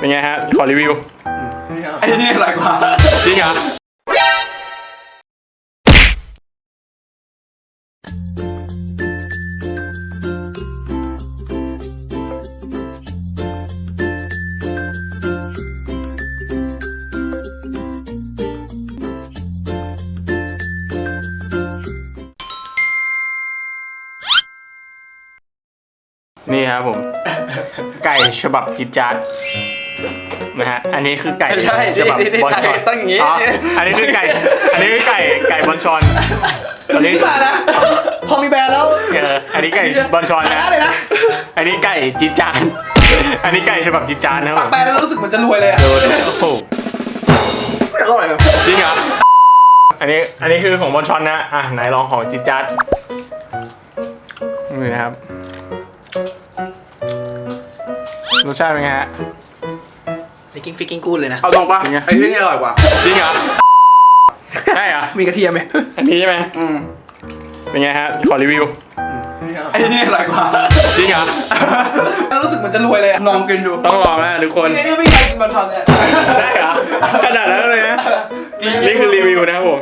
เป็นไงฮะ ขอรีวิว ไอ้นี่อร่อยกว่าจริงเหรอนี่ครับผม ไก่ฉบับจิตจาร์ นะฮะ อันนี้คือไก่ไม่ใช่ฉบับนี่นี่บอลชอนต้องอย่างงี้ อันนี้คือไก่ อันนี้คือไก่ไก่บอลชอนอันนี้มานะ พอมีแบรนด์แล้วเอออันนี้ไก่บอลชอนชนะนะ เลยนะอันนี้ไก่จิตจาน อันนี้ไก่ฉบับจิตจานนะครับปัผกมแบรนด์แล้วรู้สึกเหมันจะรวยเลยอะดูดูโอ้โหอร่อยแบบจริงเหรอ อันนี้ อันนี้คือของบอลชอนนะ อะไหนลองของจิตจัดนี่นะครับ รสชาติเป็นไงฮะ ฟิกกิ้งฟิกกิ้งกูดเลยนะ เอาตรงปะจริงไงไอ้ที่นี่อร่อยกว่า จริงเหรอใช่เหรอมีกระเทียมไหมอันนี้ใช่ไหมอืมเป็นไงฮะขอรีวิว ไอ้ที่นี่อร่อยกว่าจริงเหรอแล้วรู้สึกเหมันจะรวยเลยอะลองกินดูต้องลองนะทุกคนนี่นี่ไม่มีใครกินบอลชอนเลยอะใช่เหรอขนาดนั้นเลยนะนี่คือรีวิวนะครับผม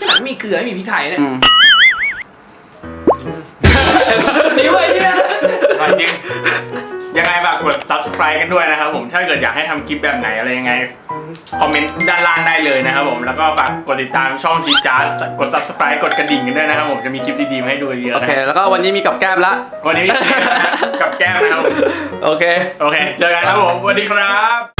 ขนาดไม่มีเกลือไม่มีพริกไทยเนี่ยอืม subscribe กันด้วยนะครับผมถ้าเกิดอยากให้ทำคลิปแบบไหนอะไรยังไงคอมเมนต์ด้านล่างได้เลยนะครับผมแล้วก็ฝากกดติดตามช่องจีจาร์กด subscribe กดกระดิ่งกันด้วยนะครับผมจะมีคลิปดีๆมาให้ดูเยอะโอๆนะเคแล้วก็วันนี้มีกับแก้มละ วันนี้มีเกมนะกับแก้มนะครับผมโอเค โอเค เจอกันครับผมสวัสดีครับ